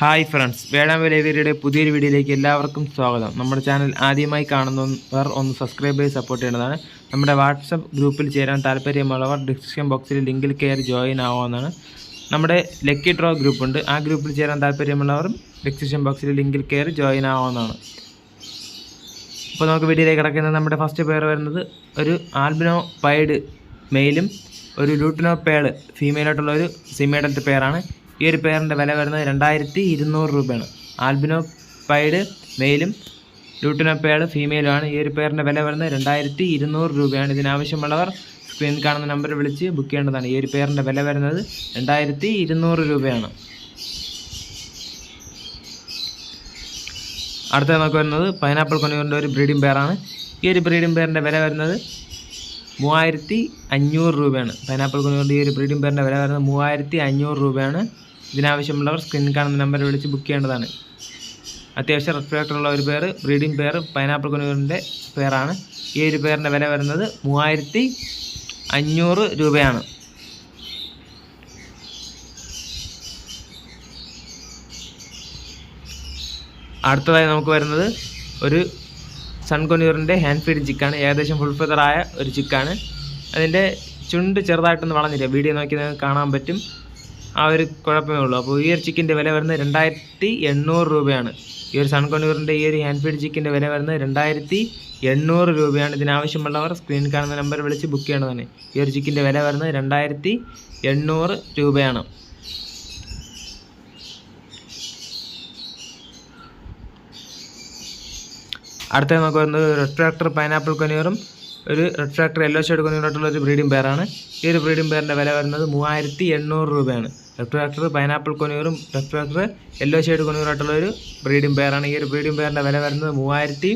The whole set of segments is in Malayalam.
ഹായ് ഫ്രണ്ട്സ് വേഴാമ്പൽ ഇവരുടെ പുതിയൊരു വീഡിയോയിലേക്ക് എല്ലാവർക്കും സ്വാഗതം. നമ്മുടെ ചാനൽ ആദ്യമായി കാണുന്നവർ ഒന്ന് സബ്സ്ക്രൈബ് ചെയ്ത് സപ്പോർട്ട് ചെയ്യേണ്ടതാണ്. നമ്മുടെ വാട്സപ്പ് ഗ്രൂപ്പിൽ ചേരാൻ താല്പര്യമുള്ളവർ ഡിസ്ക്രിപ്ഷൻ ബോക്സിൽ ലിങ്കിൽ കയറി ജോയിൻ ആവാമെന്നാണ് നമ്മുടെ ലക്കി ഡ്രോ ഗ്രൂപ്പുണ്ട് ആ ഗ്രൂപ്പിൽ ചേരാൻ താല്പര്യമുള്ളവർ ഡിസ്ക്രിപ്ഷൻ ബോക്സിൽ ലിങ്കിൽ കയറി ജോയിൻ ആവാമെന്നാണ് ഇപ്പോൾ നമുക്ക് വീഡിയോയിലേക്ക് കിടക്കുന്നത് നമ്മുടെ ഫസ്റ്റ് പേർ വരുന്നത് ഒരു ആൽബിനോ പൈഡ് മെയിലും ഒരു ലൂട്ടിനോ പേൾ ഫീമെയിലായിട്ടുള്ള ഒരു സിമേഡന്റെ പെയറാണ് ഈ ഒരു പെയറിന്റെ വില വരുന്നത് രണ്ടായിരത്തി ഇരുന്നൂറ് രൂപയാണ് ആൽബിനോ പൈഡ് മെയിലും ലൂട്ടിനോ പേൾ ഫീമെയിലുമാണ് ഈ ഒരു പെയറിന്റെ വില വരുന്നത് രണ്ടായിരത്തി ഇരുന്നൂറ് രൂപയാണ്. ഇതിനാവശ്യമുള്ളവർ സ്ക്രീനിൽ കാണുന്ന നമ്പറിൽ വിളിച്ച് ബുക്ക് ചെയ്യേണ്ടതാണ്. ഈ ഒരു പെയറിന്റെ വില വരുന്നത് രണ്ടായിരത്തി ഇരുന്നൂറ് രൂപയാണ്. അടുത്ത നമുക്ക് വരുന്നത് പൈനാപ്പിൾ കൊണിയൂറിന്റെ ഒരു ബ്രീഡിംഗ് പെയറാണ് ഈ ഒരു ബ്രീഡിംഗ് പെയറിന്റെ വില വരുന്നത് മൂവായിരത്തി അഞ്ഞൂറ് രൂപയാണ്. പൈനാപ്പിൾ കൊണിയൂറിന്റെ ഈ ഒരു ബ്രീഡിംഗ് പെയറിന്റെ വില വരുന്നത് മൂവായിരത്തി അഞ്ഞൂറ് രൂപയാണ്. ഇതിനാവശ്യമുള്ളവർ സ്ക്രീനിൽ കാണുന്ന നമ്പറിൽ വിളിച്ച് ബുക്ക് ചെയ്യേണ്ടതാണ്. അത്യാവശ്യം റെസ്പെക്ട് ഉള്ള ഒരു പേര് ബ്രീഡിംഗ് പെയർ പൈനാപ്പിൾ കൊണിയൂറിന്റെ പേരാണ് ഈ ഒരു പേരിന്റെ വില വരുന്നത് മൂവായിരത്തി അഞ്ഞൂറ് രൂപയാണ്. അടുത്തതായി നമുക്ക് വരുന്നത് ഒരു സൺകൊനീറിന്റെ ഹാൻഡ് ഫീഡ് ചിക്കാണ് ഏകദേശം ഫുൾ ഫെതറായ ഒരു ചിക്കാണ് അതിന്റെ ചുണ്ട് ചെറുതായിട്ടൊന്ന് വളഞ്ഞില്ല വീഡിയോ നോക്കി നിങ്ങൾക്ക് കാണാൻ പറ്റും. ആ ഒരു കുഴപ്പമേ ഉള്ളൂ. അപ്പോൾ ഈ ഒരു ചിക്കന്റെ വില വരുന്നത് രണ്ടായിരത്തി എണ്ണൂറ് രൂപയാണ്. ഈ ഒരു സൺകൊനീറിന്റെ ഈ ഒരു ഹാൻഡ് ഫീഡ് ചിക്കന്റെ വില വരുന്നത് രണ്ടായിരത്തി എണ്ണൂറ് രൂപയാണ്. ഇതിനാവശ്യമുള്ളവർ സ്ക്രീനിൽ കാണുന്ന നമ്പർ വിളിച്ച് ബുക്ക് ചെയ്യേണ്ടതാണ് ഈ ഒരു ചിക്കന്റെ വില വരുന്നത് രണ്ടായിരത്തി എണ്ണൂറ് രൂപയാണ്. അടുത്ത നമുക്ക് വരുന്നത് റെഡ് ട്രാക്ടർ പൈനാപ്പിൾ കൊനിയറും ഒരു റെഡ് ട്രാക്ടർ യെല്ലോ ഷെയ്ഡ് കൊനിയറായിട്ടുള്ള ഒരു ബ്രീഡിംഗ് പെയറാണ് ഈ ഒരു ബ്രീഡിംഗ് പെയറിന്റെ വില വരുന്നത് മൂവായിരത്തി എണ്ണൂറ് രൂപയാണ്. റെഡ് ട്രാക്ടർ പൈനാപ്പിൾ കൊനിയറും റെഡ് ട്രാക്ടർ യെല്ലോ ഷെയ്ഡ് കൊനിയറായിട്ടുള്ള ഒരു ബ്രീഡിംഗ് പെയറാണ് ഈ ഒരു ബ്രീഡിംഗ് പെയറിന്റെ വില വരുന്നത് മൂവായിരത്തി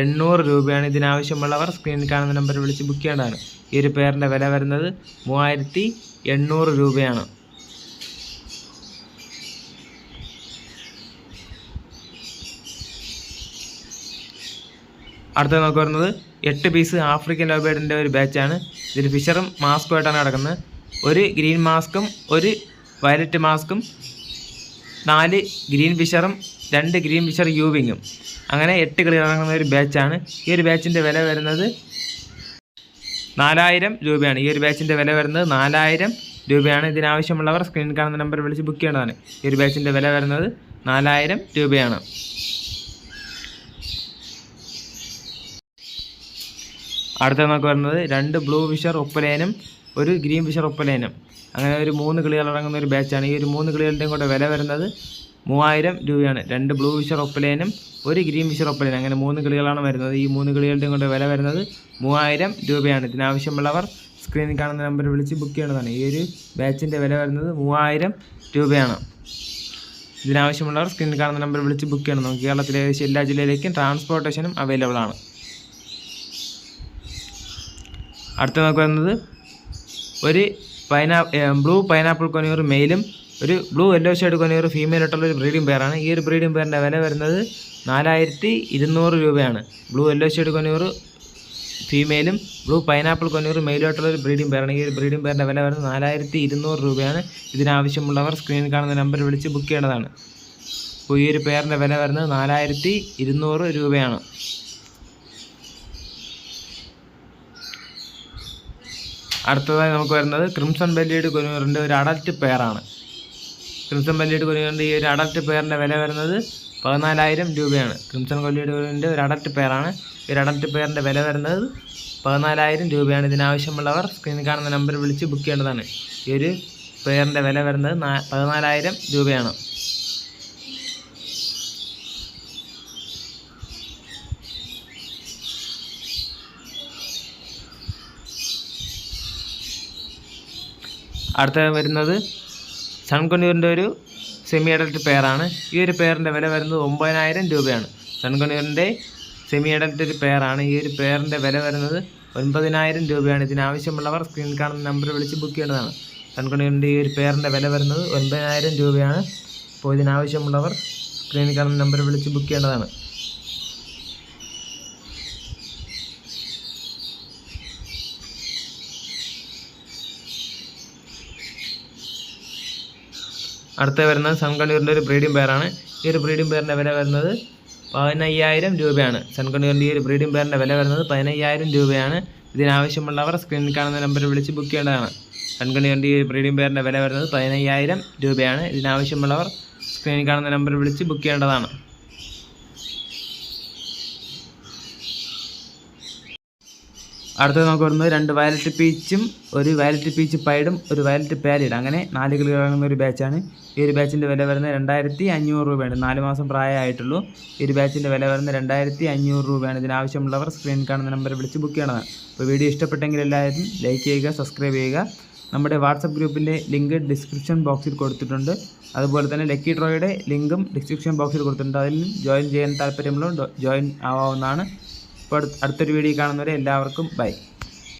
എണ്ണൂറ് രൂപയാണ്. ഇതിനാവശ്യമുള്ളവർ സ്ക്രീനിൽ കാണുന്ന നമ്പറിൽ വിളിച്ച് ബുക്ക് ചെയ്യേണ്ടതാണ്. ഈ ഒരു പെയറിന്റെ വില വരുന്നത് മൂവായിരത്തി എണ്ണൂറ് രൂപയാണ്. അടുത്ത നമുക്ക് വരുന്നത് എട്ട് പീസ് ആഫ്രിക്കൻ ലോബേഡിന്റെ ഒരു ബാച്ചാണ് ഇതിൽ ഫിഷറും മാസ്കുമായിട്ടാണ് കിടക്കുന്നത് ഒരു ഗ്രീൻ മാസ്കും ഒരു വയലറ്റ് മാസ്കും നാല് ഗ്രീൻ ഫിഷറും രണ്ട് ഗ്രീൻ ഫിഷർ യൂവിങ്ങും. അങ്ങനെ എട്ട് കളി ഇറങ്ങുന്ന ഒരു ബാച്ചാണ്. ഈ ഒരു ബാച്ചിന്റെ വില വരുന്നത് നാലായിരം രൂപയാണ്. ഈ ഒരു ബാച്ചിന്റെ വില വരുന്നത് നാലായിരം രൂപയാണ്. ഇതിനാവശ്യമുള്ളവർ സ്ക്രീൻ കാണുന്ന നമ്പർ വിളിച്ച് ബുക്ക് ചെയ്യേണ്ടതാണ്. ഈ ഒരു ബാച്ചിന്റെ വില വരുന്നത് നാലായിരം രൂപയാണ്. അടുത്ത നമുക്ക് വരുന്നത് രണ്ട് ബ്ലൂ ഫിഷർ ഒപ്പലേനും ഒരു ഗ്രീൻ ഫിഷർ ഒപ്പലേനും അങ്ങനെ ഒരു മൂന്ന് കിളികൾ അടങ്ങുന്ന ഒരു ബാച്ചാണ് ഈ ഒരു മൂന്ന് കിളികളുടെയും കൂടെ വില വരുന്നത് മൂവായിരം രൂപയാണ്. രണ്ട് ബ്ലൂ ഫിഷർ ഒപ്പലേനും ഒരു ഗ്രീൻ ഫിഷർ ഒപ്പലേനും അങ്ങനെ മൂന്ന് കിളികളാണ് വരുന്നത്. ഈ മൂന്ന് കിളികളുടെയും കൂടെ വില വരുന്നത് മൂവായിരം രൂപയാണ്. ഇതിനാവശ്യമുള്ളവർ സ്ക്രീനിൽ കാണുന്ന നമ്പർ വിളിച്ച് ബുക്ക് ചെയ്യേണ്ടതാണ്. ഈ ഒരു ബാച്ചിന്റെ വില വരുന്നത് മൂവായിരം രൂപയാണ്. ഇതിനാവശ്യമുള്ളവർ സ്ക്രീനിൽ കാണുന്ന നമ്പർ വിളിച്ച് ബുക്ക് ചെയ്യണം. നമുക്ക് കേരളത്തിലെ ഏകദേശം എല്ലാ ജില്ലയിലേക്കും ട്രാൻസ്പോർട്ടേഷനും അവൈലബിൾ ആണ്. അടുത്ത നമുക്ക് വരുന്നത് ഒരു പൈനാ ബ്ലൂ പൈനാപ്പിൾ കൊനിയൂർ മെയിലും ഒരു ബ്ലൂ യെല്ലോ ഷെയ്ഡ് ഫീമെയിൽ ആയിട്ടുള്ള ഒരു ബ്രീഡിംഗ് പെയറാണ്. ഈ ഒരു ബ്രീഡിംഗ് പെയറിന്റെ വില വരുന്നത് നാലായിരത്തി ഇരുന്നൂറ് രൂപയാണ്. ബ്ലൂ യെല്ലോ ഷെയ്ഡ് കൊനിയൂർ ഫീമെയിലും ബ്ലൂ പൈനാപ്പിൾ കൊനിയർ മെയിലായിട്ടുള്ള ഒരു ബ്രീഡിംഗ് പെയറാണ്. ഈ ഒരു ബ്രീഡിംഗ് പെയറിന്റെ വില വരുന്നത് നാലായിരത്തി ഇരുന്നൂറ് രൂപയാണ്. ഇതിനാവശ്യമുള്ളവർ സ്ക്രീനിൽ കാണുന്ന നമ്പർ വിളിച്ച് ബുക്ക് ചെയ്യേണ്ടതാണ്. അപ്പോൾ ഈ ഒരു പെയറിന്റെ വില വരുന്നത് നാലായിരത്തി ഇരുന്നൂറ് രൂപയാണ്. അടുത്തതായി നമുക്ക് വരുന്നത് ക്രിംസൺ ബെല്ലിയുടെ കുരുമുറിന്റെ ഒരു അഡൽറ്റ് പെയറാണ് ക്രിംസൺ ബെല്ലിയുടെ കുരുമുറിന്റെ ഈ ഒരു അഡൽറ്റ് പെയറിന്റെ വില വരുന്നത് പതിനാലായിരം രൂപയാണ്. ക്രിംസൺ കൊല്ലിയുടെ കുരുവിന്റെ ഒരു അഡൽറ്റ് പെയറാണ് ഈ ഒരു അഡൽറ്റ് പെയറിന്റെ വില വരുന്നത് പതിനാലായിരം രൂപയാണ്. ഇതിനാവശ്യമുള്ളവർ സ്ക്രീനിൽ കാണുന്ന നമ്പർ വിളിച്ച് ബുക്ക് ചെയ്യേണ്ടതാണ്. ഈ ഒരു പെയറിന്റെ വില വരുന്നത് പതിനാലായിരം രൂപയാണ്. അടുത്ത വരുന്നത് സൺകൊണ്യൂറിന്റെ ഒരു സെമി അഡൽറ്റ് പെയറാണ് ഈ ഒരു പെയറിന്റെ വില വരുന്നത് ഒമ്പതിനായിരം രൂപയാണ്. സൺകൊണ്യൂറിന്റെ സെമി അഡൽറ്റ് ഒരു പെയറാണ് ഈ ഒരു പെയറിന്റെ വില വരുന്നത് ഒൻപതിനായിരം രൂപയാണ്. ഇതിനാവശ്യമുള്ളവർ സ്ക്രീൻ കാണുന്ന നമ്പർ വിളിച്ച് ബുക്ക് ചെയ്യേണ്ടതാണ്. സൺകൊണ്യൂറിന്റെ ഈ ഒരു പെയറിന്റെ വില വരുന്നത് ഒൻപതിനായിരം രൂപയാണ്. അപ്പോൾ ഇതിനാവശ്യമുള്ളവർ സ്ക്രീൻ കാണുന്ന നമ്പർ വിളിച്ച് ബുക്ക് ചെയ്യേണ്ടതാണ്. അടുത്ത വരുന്നത് സൺകണ്ണൂരിന്റെ ഒരു ബ്രീഡിംഗ് പെയറാണ് ഈ ഒരു ബ്രീഡിംഗ് പെയറിന്റെ വില വരുന്നത് പതിനയ്യായിരം രൂപയാണ്. സൺകണ്ണൂരിന്റെ ഈ ഒരു ബ്രീഡിംഗ് പെയറിന്റെ വില വരുന്നത് പതിനയ്യായിരം രൂപയാണ്. ഇതിനാവശ്യമുള്ളവർ സ്ക്രീനിൽ കാണുന്ന നമ്പറിൽ വിളിച്ച് ബുക്ക് ചെയ്യേണ്ടതാണ്. സൺകണ്ണൂരിന്റെ ഈ ബ്രീഡിംഗ് പെയറിന്റെ വില വരുന്നത് പതിനയ്യായിരം രൂപയാണ്. ഇതിനാവശ്യമുള്ളവർ സ്ക്രീനിൽ കാണുന്ന നമ്പറിൽ വിളിച്ച് ബുക്ക് ചെയ്യേണ്ടതാണ്. അടുത്തത് നമുക്ക് വരുന്നത് രണ്ട് വയലറ്റ് പീച്ചും ഒരു വയലറ്റ് പീച്ച് പൈഡും ഒരു വയലറ്റ് പാലിഡ് അങ്ങനെ നാല് കിലോ ഇറങ്ങുന്ന ഒരു ബാച്ചാണ് ഈ ഒരു ബാച്ചിന്റെ വില വരുന്നത് രണ്ടായിരത്തി അഞ്ഞൂറ് രൂപയാണ് നാല് മാസം പ്രായമായിട്ടുള്ളൂ. ഈ ഒരു ബാച്ചിന്റെ വില വരുന്നത് രണ്ടായിരത്തി അഞ്ഞൂറ് രൂപയാണ് ഇതിനാവശ്യമുള്ളവർ സ്ക്രീൻ കാണുന്ന നമ്പറിൽ വിളിച്ച് ബുക്ക് ചെയ്യണതാണ്. അപ്പോൾ വീഡിയോ ഇഷ്ടപ്പെട്ടെങ്കിൽ എല്ലാവരും ലൈക്ക് ചെയ്യുക സബ്സ്ക്രൈബ് ചെയ്യുക. നമ്മുടെ വാട്സപ്പ് ഗ്രൂപ്പിന്റെ ലിങ്ക് ഡിസ്ക്രിപ്ഷൻ ബോക്സിൽ കൊടുത്തിട്ടുണ്ട്. അതുപോലെ തന്നെ ലക്കി ഡ്രോയുടെ ലിങ്കും ഡിസ്ക്രിപ്ഷൻ ബോക്സിൽ കൊടുത്തിട്ടുണ്ട്. അതിൽ ജോയിൻ ചെയ്യാൻ താല്പര്യമുള്ള ജോയിൻ ആവാവുന്നതാണ്. അപ്പോൾ അടുത്തൊരു വീഡിയോ കാണുന്നവരെ എല്ലാവർക്കും ബൈ.